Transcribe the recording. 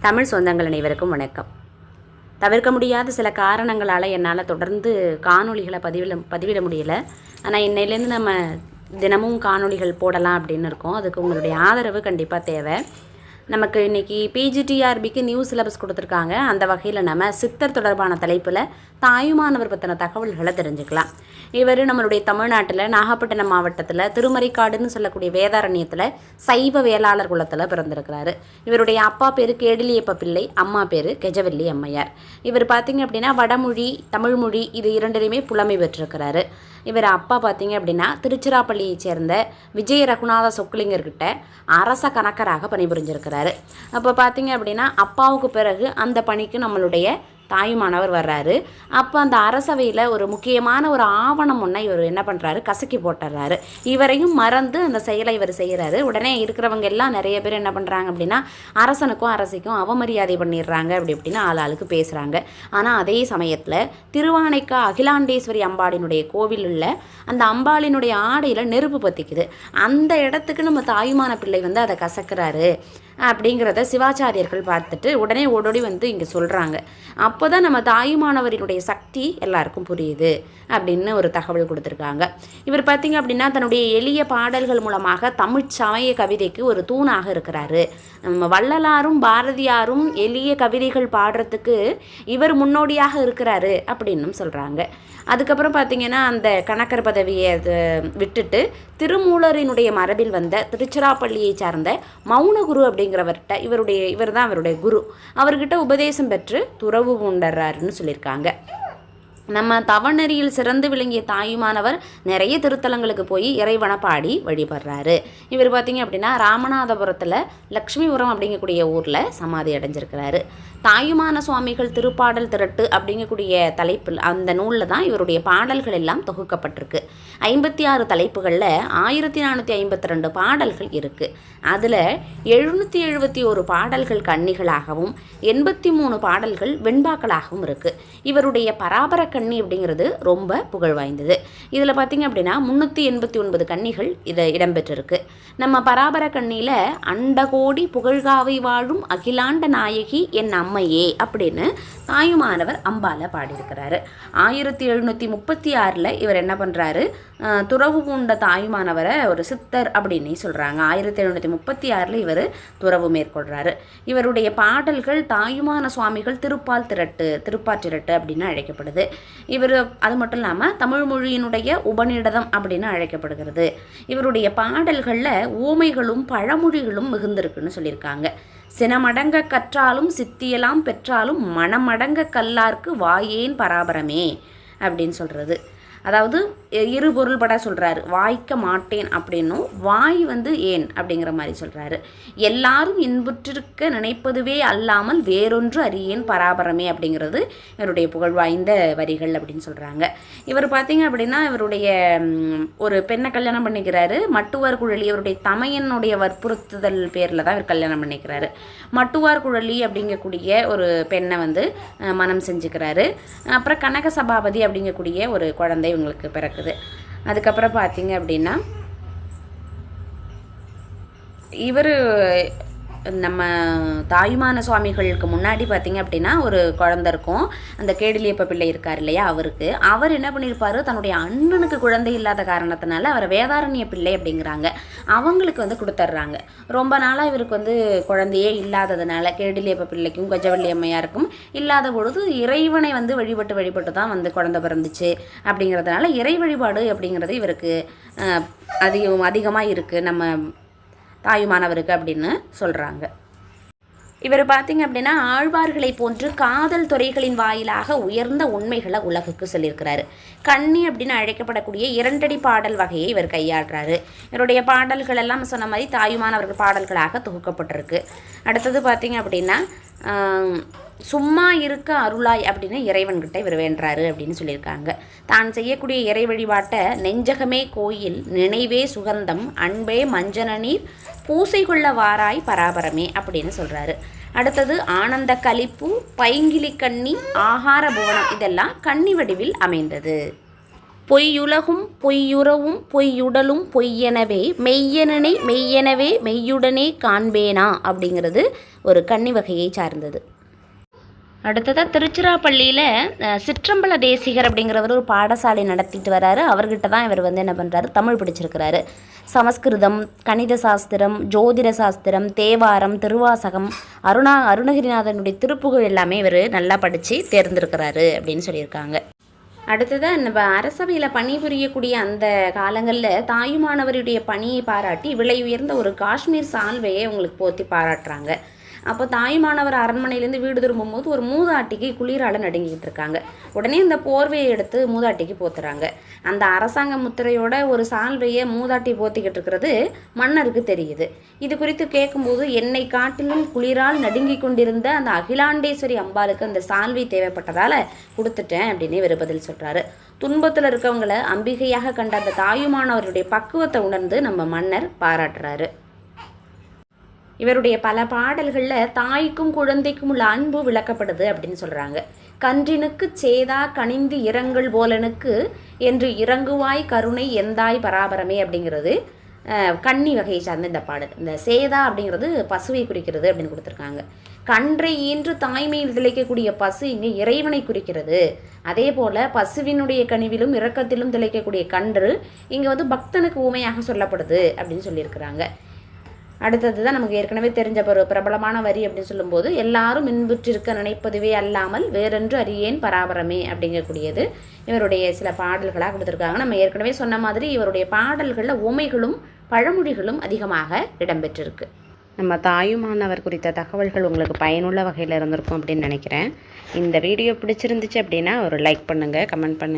தமிழ் சொந்தங்கள் அனைவருக்கும் வணக்கம். தவிர்க்க முடியாத சில காரணங்களால் என்னால் தொடர்ந்து காணொளிகளை பதிவிட பதிவிட முடியல. ஆனால் இன்னையிலேருந்து நம்ம தினமும் காணொளிகள் போடலாம் அப்படின்னு இருக்கோம். அதுக்கு உங்களுடைய ஆதரவு கண்டிப்பாக தேவை. நமக்கு இன்றைக்கி பிஜிடிஆர்பிக்கு நியூ சிலபஸ் கொடுத்துருக்காங்க. அந்த வகையில் நம்ம சித்தர் தொடர்பான தலைப்பில் தாயுமானவர் பற்றின தகவல்களை தெரிஞ்சுக்கலாம். இவர் நம்மளுடைய தமிழ்நாட்டில் நாகப்பட்டினம் மாவட்டத்தில் திருமறைக்காடுன்னு சொல்லக்கூடிய வேதாரண்யத்தில் சைவ வேளாளர் குலத்தில் பிறந்திருக்கிறாரு. இவருடைய அப்பா பேர் கேடிலியப்ப பிள்ளை அம்மா பேர் கெஜவல்லி அம்மையார். இவர் பார்த்தீங்க அப்படின்னா வடமொழி தமிழ்மொழி இது இரண்டிலையுமே புலமை பெற்றிருக்கிறாரு. இவர் அப்பா பார்த்தீங்க அப்படின்னா திருச்சிராப்பள்ளியைச் சேர்ந்த விஜய ரகுநாத சொக்குலிங்கர்கிட்ட அரச கணக்கராக பணிபுரிஞ்சிருக்கிறார். அப்போ பார்த்தீங்க அப்படின்னா அப்பாவுக்கு பிறகு அந்த பணிக்கு நம்மளுடைய தாயுமானவர் வர்றாரு. அப்போ அந்த அரசவையில் ஒரு முக்கியமான ஒரு ஆவணம் ஒன்றை இவர் என்ன பண்ணுறாரு கசக்கி போட்டுறாரு. இவரையும் மறந்து அந்த செயலை இவர் செய்கிறாரு உடனே இருக்கிறவங்க எல்லாம் நிறைய பேர் என்ன பண்ணுறாங்க அப்படின்னா அரசனுக்கும் அரசிக்கும் அவமரியாதை பண்ணிடுறாங்க. அப்படி இப்படின்னு ஆள் ஆளுக்கு பேசுகிறாங்க ஆனால் அதே சமயத்தில் திருவானைக்கா அகிலாண்டேஸ்வரி அம்பாளினுடைய கோவில் உள்ள அந்த அம்பாளினுடைய ஆடையில் நெருப்பு பற்றிக்குது அந்த இடத்துக்கு நம்ம தாயுமான பிள்ளை வந்து அதை கசக்கிறாரு. அப்படிங்கிறத சிவாச்சாரியர்கள் பார்த்துட்டு உடனே ஓடோடி வந்து இங்கே சொல்கிறாங்க அப்போ தான் நம்ம தாயுமானவரினுடைய சக்தி எல்லாருக்கும் புரியுது அப்படின்னு ஒரு தகவல் கொடுத்துருக்காங்க. இவர் பார்த்தீங்க அப்படின்னா தன்னுடைய எளிய பாடல்கள் மூலமாக தமிழ் சமய கவிதைக்கு ஒரு தூணாக இருக்கிறாரு. நம்ம வள்ளலாரும் பாரதியாரும் எளிய கவிதைகள் பாடுறதுக்கு இவர் முன்னோடியாக இருக்கிறாரு அப்படின்னும் சொல்கிறாங்க அதுக்கப்புறம் பார்த்தீங்கன்னா அந்த கணக்கர் பதவியை அது விட்டுட்டு திருமூலரினுடைய மரபில் வந்த திருச்சிராப்பள்ளியை சார்ந்த மௌனகுரு அப்படிங்கிறவர்கிட்ட இவருடைய இவர் தான் அவருடைய குரு. அவர்கிட்ட உபதேசம் பெற்று துறவு பூண்டர்றாருன்னு சொல்லியிருக்காங்க. நம்ம தவநெறியில் சிறந்து விளங்கிய தாயுமானவர் நிறைய திருத்தலங்களுக்கு போய் இறைவனை பாடி வழிபடுறாரு. இவர் பார்த்தீங்க அப்படின்னா ராமநாதபுரத்தில் லக்ஷ்மிபுரம் அப்படிங்கக்கூடிய ஊரில் சமாதி அடைஞ்சிருக்கிறாரு. தாயுமான சுவாமிகள் திருப்பாடல் திரட்டு அப்படிங்கக்கூடிய தலைப்பில் அந்த நூலில் தான் இவருடைய பாடல்கள் எல்லாம் தொகுக்கப்பட்டிருக்கு. ஐம்பத்தி ஆறு தலைப்புகளில் ஆயிரத்தி நானூற்றி ஐம்பத்தி ரெண்டு பாடல்கள் இருக்குது அதில் எழுநூற்றி எழுபத்தி ஒரு பாடல்கள் கன்னிகளாகவும் எண்பத்தி மூணு பாடல்கள் வெண்பாக்களாகவும் இருக்குது இவருடைய பராபர கன்னி அப்படிங்கிறது ரொம்ப புகழ் வாய்ந்தது. இதில் பார்த்திங்க அப்படின்னா முந்நூற்றி எண்பத்தி ஒன்பது கன்னிகள் இதை இடம்பெற்றிருக்கு. நம்ம பராபர கண்ணியில் அண்டகோடி புகழ்காவை வாழும் அகிலாண்ட நாயகி என் அம்மையே அப்படின்னு தாயுமானவர் அம்பால பாடியிருக்கிறாரு. ஆயிரத்தி எழுநூற்றி முப்பத்தி ஆறில் இவர் என்ன பண்ணுறாரு துறவு பூண்ட தாயுமானவரை ஒரு சித்தர் அப்படின்னு சொல்கிறாங்க ஆயிரத்தி எழுநூற்றி முப்பத்தி ஆறில் இவர் துறவு மேற்கொள்கிறாரு இவருடைய பாடல்கள் தாயுமான சுவாமிகள் திருப்பால் திரட்டு திருப்பாற்றிரட்டு அப்படின்னு அழைக்கப்படுது. இவர் அது மட்டும் இல்லாமல் தமிழ் மொழியினுடைய உபநிடதம் அப்படின்னு அழைக்கப்படுகிறது. இவருடைய பாடல்களில் ஊமைகளும் பழமொழிகளும் மிகுந்திருக்குன்னு சொல்லியிருக்காங்க. சினமடங்க கற்றாலும் சித்தியெல்லாம் பெற்றாலும் மனமடங்க கல்லார்க்கு வாயேன் பராபரமே அப்படின்னு சொல்கிறது அதாவது இரு பொருள்பட சொல்கிறாரு வாய்க்க மாட்டேன் அப்படின்னும் வாய் வந்து ஏன் அப்படிங்கிற மாதிரி சொல்கிறாரு எல்லாரும் இன்புற்றிருக்க நினைப்பதுவே அல்லாமல் வேறொன்று அறியேன் பராபரமே அப்படிங்கிறது இவருடைய புகழ் வாய்ந்த வரிகள் அப்படின்னு சொல்கிறாங்க இவர் பார்த்தீங்க அப்படின்னா இவருடைய ஒரு பெண்ணை கல்யாணம் பண்ணிக்கிறாரு. மட்டுவார் குழலி இவருடைய தமையனுடைய வற்புறுத்துதல் பேரில் தான் இவர் கல்யாணம் பண்ணிக்கிறாரு. மட்டுவார் குழலி அப்படிங்கக்கூடிய ஒரு பெண்ணை வந்து மனம் செஞ்சுக்கிறாரு. அப்புறம் கனக சபாபதி அப்படிங்கக்கூடிய ஒரு குழந்தை உங்களுக்கு பிறக்குது. அதுக்கப்புறம் பார்த்தீங்க அப்படின்னா இவர் நம்ம தாயுமான சுவாமிகளுக்கு முன்னாடி பார்த்தீங்க அப்படின்னா ஒரு குழந்த இருக்கும். அந்த கேடிலியப்ப பிள்ளை இருக்கார் இல்லையா அவருக்கு. அவர் என்ன பண்ணியிருப்பார்? தன்னுடைய அண்ணனுக்கு குழந்தை இல்லாத காரணத்தினால அவரை வேதாரண்ய பிள்ளை அப்படிங்கிறாங்க. அவங்களுக்கு வந்து கொடுத்துட்றாங்க ரொம்ப நாளாக இவருக்கு வந்து குழந்தையே இல்லாததுனால கேடிலியப்ப பிள்ளைக்கும் கஜவள்ளி அம்மையாருக்கும் இல்லாத பொழுது இறைவனை வந்து வழிபட்டு வழிபட்டு தான் வந்து குழந்தை பிறந்துச்சு அப்படிங்கிறதுனால இறை வழிபாடு அப்படிங்கிறது இவருக்கு அதிகம் அதிகமாக இருக்குது நம்ம தாயுமானவருக்கு அப்படின்னு சொல்கிறாங்க இவர் பார்த்தீங்க அப்படின்னா ஆழ்வார்களை போன்று காதல் துறைகளின் வாயிலாக உயர்ந்த உண்மைகளை உலகுக்கு சொல்லியிருக்கிறாரு. கண்ணி அப்படின்னு அழைக்கப்படக்கூடிய இரண்டடி பாடல் வகையை இவர் கையாடுறாரு இவருடைய பாடல்கள் எல்லாம் சொன்ன மாதிரி தாயுமானவர்கள் பாடல்களாக தொகுக்கப்பட்டிருக்கு. அடுத்தது பார்த்தீங்க அப்படின்னா சும்மா இருக்க அருளாய் அப்படின்னு இறைவன்கிட்ட இவர் வேண்டுறாரு அப்படின்னு சொல்லியிருக்காங்க. தான் செய்யக்கூடிய இறை வழிபாட்டை நெஞ்சகமே கோயில் நினைவே சுகந்தம் அன்பே மஞ்சன நீர் பூசை கொள்ள வாராய் பராபரமே அப்படின்னு சொல்கிறாரு அடுத்தது ஆனந்த கலிப்பு பைங்கிலி கண்ணி ஆகார புவனம் இதெல்லாம் கன்னி வடிவில் அமைந்தது. பொய்யுலகும் பொய்யுறவும் பொய்யுடலும் பொய்யெனவே மெய்யனனை மெய்யெனவே மெய்யுடனே காண்பேனா அப்படிங்கிறது ஒரு கன்னி வகையை சார்ந்தது. அடுத்ததாக திருச்சிராப்பள்ளியில் சிற்றம்பல தேசிகர் அப்படிங்கிறவர் ஒரு பாடசாலை நடத்திட்டு வராரு. அவர்கிட்ட தான் இவர் வந்து என்ன பண்ணுறாரு தமிழ் பிடிச்சிருக்கிறாரு. சமஸ்கிருதம் கணித சாஸ்திரம் ஜோதிட சாஸ்திரம் தேவாரம் திருவாசகம் அருணா அருணகிரிநாதனுடைய திருப்புகழ் எல்லாமே இவர் நல்லா படித்து தேர்ந்திருக்கிறாரு அப்படின்னு சொல்லியிருக்காங்க. அடுத்ததாக நம்ம அரசவையில் பணிபுரியக்கூடிய அந்த காலங்களில் தாயுமானவருடைய பணியை பாராட்டி விலை உயர்ந்த ஒரு காஷ்மீர் சால்வையை உங்களுக்கு போற்றி பாராட்டுறாங்க. அப்போ தாயுமானவர் அரண்மனையிலேருந்து வீடு திரும்பும்போது ஒரு மூதாட்டிக்கு குளிரால நடுங்கிட்டு இருக்காங்க. உடனே இந்த போர்வையை எடுத்து மூதாட்டிக்கு போத்துறாங்க. அந்த அரசாங்க முத்திரையோட ஒரு சால்வையை மூதாட்டி போத்திக்கிட்டு இருக்கிறது மன்னருக்கு தெரியுது. இது குறித்து கேட்கும்போது என்னை காட்டிலும் குளிரால் நடுங்கி கொண்டிருந்த அந்த அகிலாண்டேஸ்வரி அம்பாளுக்கு அந்த சால்வை தேவைப்பட்டதால கொடுத்துட்டேன் அப்படின்னு இவர் பதில் சொல்றாரு. துன்பத்தில் இருக்கவங்களை அம்பிகையாக கண்ட அந்த தாயுமானவருடைய பக்குவத்தை உணர்ந்து நம்ம மன்னர் பாராட்டுறாரு. இவருடைய பல பாடல்களில் தாய்க்கும் குழந்தைக்கும் உள்ள அன்பு விளக்கப்படுது அப்படின்னு சொல்கிறாங்க கன்றினுக்கு சேதா கனிந்து இரங்கல் போலனுக்கு என்று இறங்குவாய் கருணை எந்தாய் பராபரமே அப்படிங்கிறது கன்னி வகையை சார்ந்த இந்த பாடல். இந்த சேதா அப்படிங்கிறது பசுவை குறிக்கிறது அப்படின்னு கொடுத்துருக்காங்க. கன்றை ஈன்று தாய்மையில் திளைக்கக்கூடிய பசு இங்கே இறைவனை குறிக்கிறது. அதே போல் பசுவினுடைய கனிவிலும் இரக்கத்திலும் திளைக்கக்கூடிய கன்று இங்கே வந்து பக்தனுக்கு ஊமையாக சொல்லப்படுது அப்படின்னு சொல்லியிருக்கிறாங்க. அடுத்தது தான் நமக்கு ஏற்கனவே தெரிஞ்ச ஒரு பிரபலமான வரி அப்படின்னு சொல்லும்போது எல்லாரும் இன்புற்றிருக்க நினைப்பதுவே அல்லாமல் வேறென்று அறியேன் பராபரமே அப்படிங்கக்கூடியது இவருடைய சில பாடல்களாக கொடுத்துருக்காங்க. நம்ம ஏற்கனவே சொன்ன மாதிரி இவருடைய பாடல்களில் உமைகளும் பழமொழிகளும் அதிகமாக இடம்பெற்றிருக்கு. நம்ம தாயுமானவர் குறித்த தகவல்கள் உங்களுக்கு பயனுள்ள வகையில் இருந்திருக்கும் அப்படின்னு நினைக்கிறேன். இந்த வீடியோ பிடிச்சிருந்துச்சு அப்படின்னா ஒரு லைக் பண்ணுங்கள் கமெண்ட் பண்ணுங்கள்